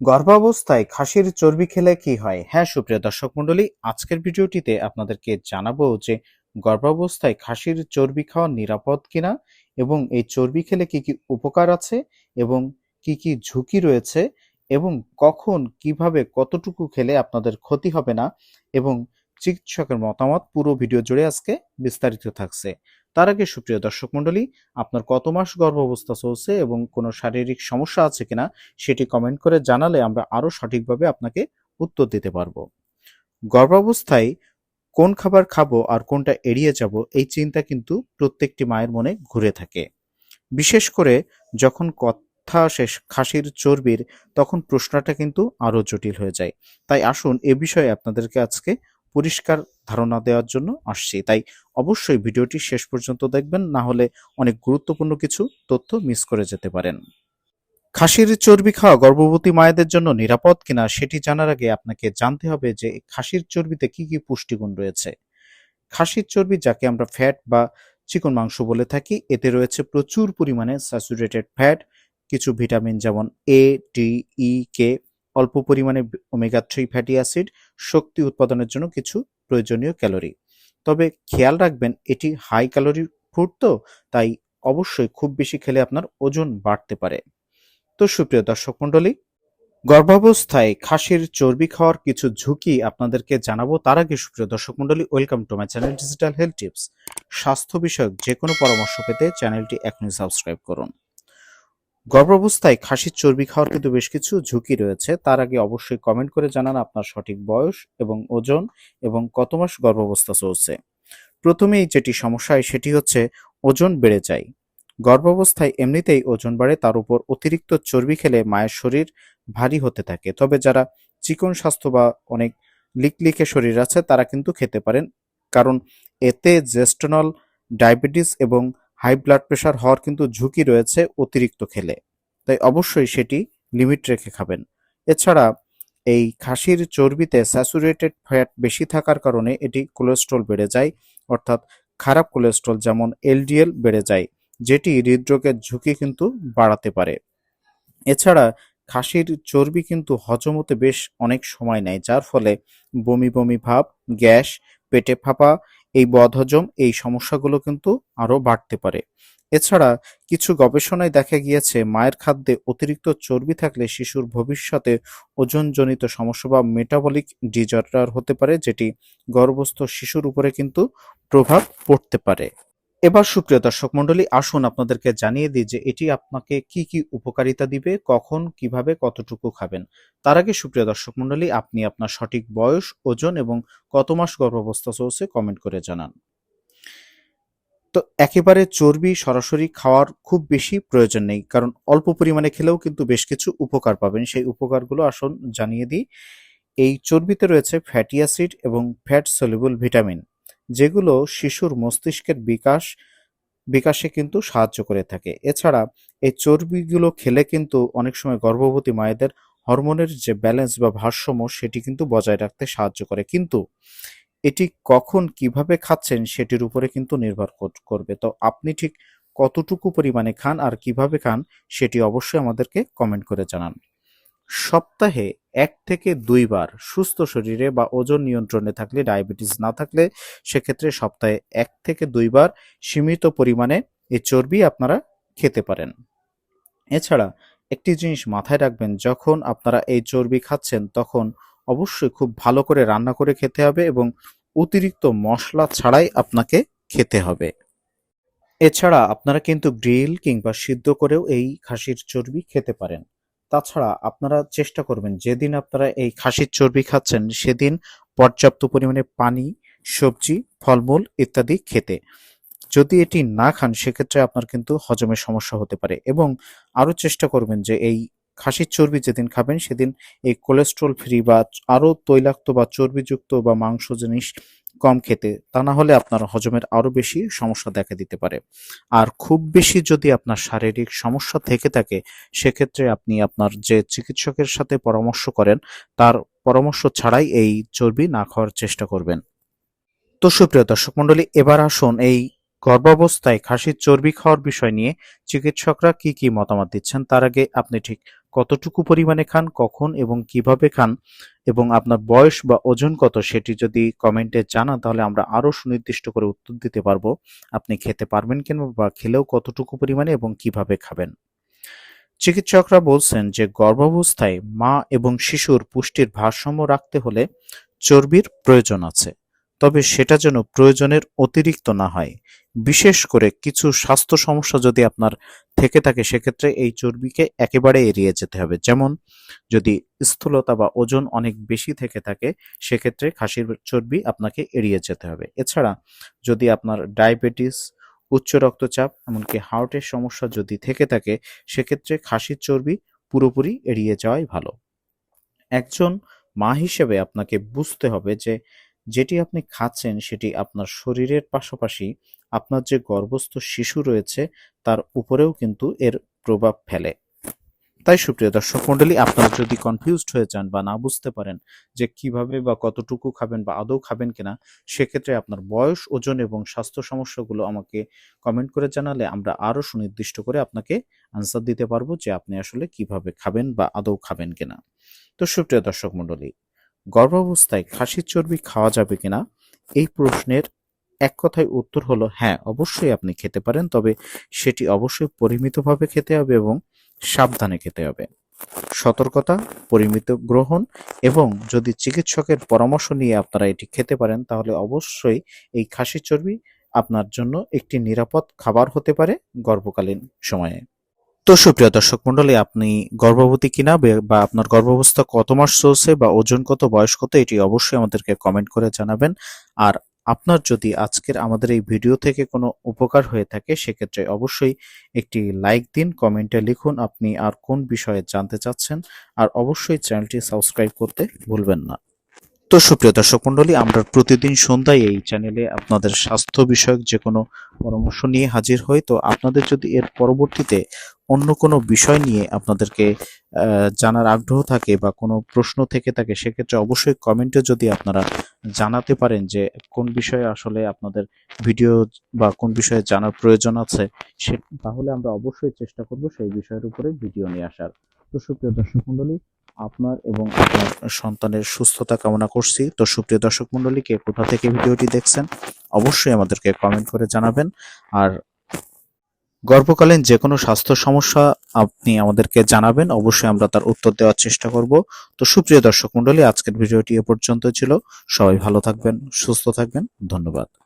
গর্ভাবস্থায় খাসির চর্বি খেলে কি হয়? হ্যাঁ সুপ্রিয় দর্শক মন্ডলী আজকের ভিডিওটিতে আপনাদেরকে জানাব যে গর্ভাবস্থায় খাসির চর্বি খাওয়া নিরাপদ কিনা এবং এই চর্বি খেলে কি কি উপকার আছে এবং কি কি ঝুঁকি রয়েছে এবং কখন, কীভাবে, কতটুকু খেলে আপনাদের ক্ষতি হবে না এবং চিকিৎসকের মতামত পুরো ভিডিও জুড়ে আজকে বিস্তারিত থাকছে। তার আগে সুপ্রিয় দর্শক মণ্ডলী, আপনার কত মাস গর্ভাবস্থা চলছে এবং কোনো শারীরিক সমস্যা আছে কিনা সেটি কমেন্ট করে জানালে আমরা আরও সঠিকভাবে আপনাকে উত্তর দিতে পারব। গর্ভাবস্থায় কোন খাবার খাব আর কোনটা এড়িয়ে যাব এই চিন্তা কিন্তু প্রত্যেকটি মায়ের মনে ঘুরে থাকে। বিশেষ করে যখন কথা শেষ, খাসির, চর্বির, তখন প্রশ্নটা কিন্তু আরও জটিল হয়ে যায়। তাই আসুন এ বিষয়ে আপনাদেরকে আজকে পরিষ্কার ধারণা দেওয়ার জন্য আসছি। তাই অবশ্যই ভিডিওটি শেষ পর্যন্ত দেখবেন, না হলে অনেক গুরুত্বপূর্ণ কিছু তথ্য মিস করে যেতে পারেন। খাসির চর্বি খাওয়া গর্ভবতী মায়েদের জন্য নিরাপদ কিনা সেটি জানার আগে আপনাকে জানতে হবে যে খাসির চর্বিতে কি কি পুষ্টিগুণ রয়েছে। খাসির চর্বি যাকে আমরা ফ্যাট বা চিকন মাংস বলে থাকি, এতে রয়েছে প্রচুর পরিমাণে স্যাচুরেটেড ফ্যাট, কিছু ভিটামিন যেমন এ ডি ই কে অল্প পরিমাণে ওমেগা থ্রি ফ্যাটি অ্যাসিড শক্তি উৎপাদনের জন্য কিছু প্রয়োজনীয় ক্যালোরি তবে খেয়াল রাখবেন, এটি হাই ক্যালোরি ফুড তো, তাই অবশ্যই খুব বেশি খেলে আপনার ওজন বাড়তে পারে। তো সুপ্রিয় দর্শক মণ্ডলী, গর্ভাবস্থায় খাসির চর্বি খাওয়ার কিছু ঝুঁকি আপনাদেরকে জানাব তার আগে সুপ্রিয় দর্শক মণ্ডলী welcome to my channel digital health tips স্বাস্থ্য বিষয়ক যে কোনো পরামর্শ পেতে চ্যানেলটি এখনই সাবস্ক্রাইব করুন। গর্ভাবস্থায় খাসির চর্বি খাওয়ার কিন্তু বেশ কিছু ঝুঁকি রয়েছে। তার আগে অবশ্যই কমেন্ট করে জানান আপনার সঠিক বয়স এবং ওজন এবং কত মাস গর্ভাবস্থা চলছে। প্রথমেই যেটি সমস্যা হয় সেটি হচ্ছে ওজন বেড়ে যায়। গর্ভাবস্থায় এমনিতেই ওজন বাড়ে, তার উপর অতিরিক্ত চর্বি খেলে মায়ের শরীর ভারী হতে থাকে। তবে যারা চিকন স্বাস্থ্য বা অনেক লিকলিকে শরীর আছে, তারা কিন্তু খেতে পারেন। কারণ এতে জেস্টনল ডায়াবেটিস এবং হাই ব্লাড প্রেশার হওয়ার কিন্তু ঝুঁকি রয়েছে অতিরিক্ত খেলে। তাই অবশ্যই সেটি লিমিট রেখে খাবেন। এছাড়া এই খাসির চর্বিতে স্যাচুরেটেড ফ্যাট বেশি থাকার কারণে এটি কোলেস্ট্রল বেড়ে যায়, অর্থাৎ খারাপ কোলেস্ট্রল যেমন এলডিএল বেড়ে যায়, যেটি হৃদরোগের ঝুঁকি কিন্তু বাড়াতে পারে। এছাড়া খাসির চর্বি কিন্তু হজম হতে বেশ অনেক সময় নেয়, যার ফলে বমি বমি ভাব, গ্যাস, পেটে ফাঁপা এই বদহজম এই সমস্যাগুলো কিন্তু আরও বাড়তে পারে। এছাড়া কিছু গবেষণায় দেখা গিয়েছে, মায়ের খাদ্যে অতিরিক্ত চর্বি থাকলে শিশুর ভবিষ্যতে ওজনজনিত সমস্যা বা মেটাবলিক ডিজর্ডার হতে পারে, যেটি গর্ভস্থ শিশুর উপরে কিন্তু প্রভাব পড়তে পারে। এবার সুপ্রিয় দর্শক মন্ডলী আসুন আপনাদেরকে জানিয়ে দিই যে এটি আপনাকে কি কি উপকারিতা দিবে, কখন, কীভাবে, কতটুকু খাবেন। তার আগে সুপ্রিয় দর্শক মন্ডলী আপনি আপনার সঠিক বয়স, ওজন এবং কত মাস গর্ভাবস্থা চলছে কমেন্ট করে জানান। তো একেবারে চর্বি সরাসরি খাওয়ার খুব বেশি প্রয়োজন নেই, কারণ অল্প পরিমাণে খেলেও কিন্তু বেশ কিছু উপকার পাবেন। সেই উপকারগুলো আসুন জানিয়ে দিই। এই চর্বিতে রয়েছে ফ্যাটি অ্যাসিড এবং ফ্যাট সলিবল ভিটামিন যেগুলো শিশুর মস্তিষ্কের বিকাশ, বিকাশে কিন্তু সাহায্য করে থাকে। এছাড়া এই চর্বিগুলো খেলে কিন্তু অনেক সময় গর্ভবতী মায়েদের হরমোনের যে ব্যালেন্স বা ভারসাম্য সেটি কিন্তু বজায় রাখতে সাহায্য করে। কিন্তু এটি কখন কীভাবে খাচ্ছেন সেটির উপরে কিন্তু নির্ভর কর- করবে। তো আপনি ঠিক কতটুকু পরিমাণে খান আর কীভাবে খান সেটি অবশ্যই আমাদেরকে কমেন্ট করে জানান। সপ্তাহে এক থেকে দুইবার সুস্থ শরীরে বা ওজন নিয়ন্ত্রণে থাকলে, ডায়াবেটিস না থাকলে সেক্ষেত্রে সপ্তাহে এক থেকে দুইবার সীমিত পরিমাণে এই চর্বি আপনারা খেতে পারেন। এছাড়া একটি জিনিস মাথায় রাখবেন, যখন আপনারা এই চর্বি খাচ্ছেন, তখন অবশ্যই খুব ভালো করে রান্না করে খেতে হবে এবং অতিরিক্ত মশলা ছাড়াই আপনাকে খেতে হবে। এছাড়া আপনারা কিন্তু গ্রিল কিংবা সিদ্ধ করেও এই খাসির চর্বি খেতে পারেন। তাছাড়া আপনারা চেষ্টা করবেন, যেদিন আপনারা এই খাসির চর্বি খাচ্ছেন, সেদিন পর্যাপ্ত পরিমাণে পানি, সবজি, ফলমূল ইত্যাদি খেতে। যদি এটি না খান, সেক্ষেত্রে আপনার কিন্তু হজমের সমস্যা হতে পারে এবং আরও চেষ্টা করবেন যে এই খাসির চর্বি যেদিন খাবেন, সেদিন এই কোলেস্ট্রল ফ্রি বা আরও তৈলাক্ত বা চর্বিযুক্ত বা মাংস জিনিস কম খেতে, তা না হলে আপনার হজমের আরও বেশি সমস্যা দেখা দিতে পারে। আর খুব বেশি যদি আপনার শারীরিক সমস্যা থেকে থাকে, সেক্ষেত্রে আপনি আপনার যে চিকিৎসকের সাথে পরামর্শ করেন, তার পরামর্শ ছাড়াই এই চর্বি না খাওয়ার চেষ্টা করবেন। তো সুপ্রিয় দর্শক মন্ডলী এবার আসুন এই গর্ভাবস্থায় খাসির চর্বি খাওয়ার বিষয় নিয়ে। চিকিৎসকরা কি কি মতামত দিচ্ছেন, তার আগে আপনি ঠিক কতটুকু পরিমাণে খান, কখন এবং কীভাবে খান এবং আপনার বয়স বা ওজন কত সেটি যদি কমেন্টে জানান, তাহলে আমরা আরও সুনির্দিষ্ট করে উত্তর দিতে পারব আপনি খেতে পারবেন কিনা বা খেলেও কতটুকু পরিমাণে এবং কীভাবে খাবেন। চিকিৎসকরা বলছেন যে গর্ভাবস্থায় মা এবং শিশুর পুষ্টির ভারসাম্য রাখতে হলে চর্বির প্রয়োজন আছে, তবে সেটা যেন প্রয়োজনের অতিরিক্ত না হয়। বিশেষ করে কিছু স্বাস্থ্য সমস্যা যদি আপনার থেকে থাকে, সেক্ষেত্রে এই চর্বিকে একেবারে এড়িয়ে যেতে হবে। যেমন, যদি স্থূলতা বা ওজন অনেক বেশি থেকে থাকে, সেক্ষেত্রে খাসির চর্বি আপনাকে এড়িয়ে যেতে হবে। এছাড়া, যদি আপনার ডায়াবেটিস, উচ্চ রক্তচাপ, এমনকি হার্টের সমস্যা যদি থেকে থাকে, সেক্ষেত্রে খাসির চর্বি পুরোপুরি এড়িয়ে যাওয়াই ভালো। একজন মা হিসেবে আপনাকে বুঝতে হবে যে, যেটি আপনি খাচ্ছেন সেটি আপনার শরীরের পাশাপাশি আপনার যে গর্ভস্থ শিশু রয়েছে, তার উপরেও কিন্তু এর প্রভাব ফেলে। তাই সুপ্রিয় দর্শক মণ্ডলী, আপনারা যদি কনফিউজড হয়ে যান বা না বুঝতে পারেন যে কীভাবে বা কতটুকু খাবেন বা আদৌ খাবেন কিনা, সেক্ষেত্রে আপনার বয়স, ওজন এবং স্বাস্থ্য সমস্যাগুলো আমাকে কমেন্ট করে জানালে আমরা আরও সুনির্দিষ্ট করে আপনাকে আনসার দিতে পারব যে আপনি আসলে কীভাবে খাবেন বা আদৌ খাবেন কিনা। তো সুপ্রিয় দর্শক মণ্ডলী, গর্ভাবস্থায় খাসির চর্বি খাওয়া যাবে কিনা? এই প্রশ্নের এক কথায় উত্তর হলো হ্যাঁ অবশ্যই আপনি খেতে পারেন, তবে সেটি অবশ্যই পরিমিতভাবে খেতে হবে এবং সাবধানে খেতে হবে। সতর্কতা, পরিমিত গ্রহণ এবং যদি চিকিৎসকের পরামর্শ নিয়ে আপনারা এটি খেতে পারেন, তাহলে অবশ্যই এই খাসি চর্বি আপনার জন্য একটি নিরাপদ খাবার হতে পারে গর্ভকালীন সময়ে। তো সুপ্রিয় দর্শক মন্ডলী আপনি গর্ভবতী কিনা বে- আপনার গর্ভাবস্থা কত মাস চলছে বা ওজন কত, বয়স কত, এটি অবশ্যই আমাদেরকে কমেন্ট করে জানাবেন। আর আপনার যদি আজকের আমাদের এই ভিডিও থেকে কোনো উপকার হয়ে থাকে, সেক্ষেত্রে অবশ্যই একটি লাইক দিন, কমেন্টে লিখুন আপনি আর কোন বিষয়ে জানতে চাচ্ছেন। আর অবশ্যই চ্যানেলটি সাবস্ক্রাইব করতে ভুলবেন না। তো সুপ্রিয় দর্শক মন্ডলী আমরা প্রতিদিন সন্ধ্যায় এই চ্যানেলে আপনাদের স্বাস্থ্য বিষয়ক যে কোনো পরামর্শ নিয়ে হাজির হই। তো আপনাদের যদি এর পরবর্তীতে অন্য কোনো বিষয় নিয়ে আপনাদেরকে জানার আগ্রহ থাকে বা কোনো প্রশ্ন থেকে থাকে, সেক্ষেত্রে অবশ্যই কমেন্টে যদি আপনারা জানাতে পারেন যে কোন বিষয়ে আসলে আপনাদের ভিডিও বা কোন বিষয়ে জানার প্রয়োজন আছে, সে, তাহলে আমরা অবশ্যই চেষ্টা করব সেই বিষয়ের উপরে ভিডিও নিয়ে আসার। তো সুপ্রিয় দর্শক মন্ডলী আপনার এবং আপনার সন্তানের সুস্থতা কামনা করছি। তো সুপ্রিয় দর্শক মন্ডলী কে কোথা থেকে ভিডিওটি দেখছেন, অবশ্যই আমাদেরকে কমেন্ট করে জানাবেন। আর গর্ভকালীন যে কোনো স্বাস্থ্য সমস্যা আপনি আমাদেরকে জানাবেন, অবশ্যই আমরা তার উত্তর দেওয়ার চেষ্টা করব। তো সুপ্রিয় দর্শক মন্ডলী আজকের ভিডিওটি এ পর্যন্ত ছিল। সবাই ভালো থাকবেন, সুস্থ থাকবেন। ধন্যবাদ।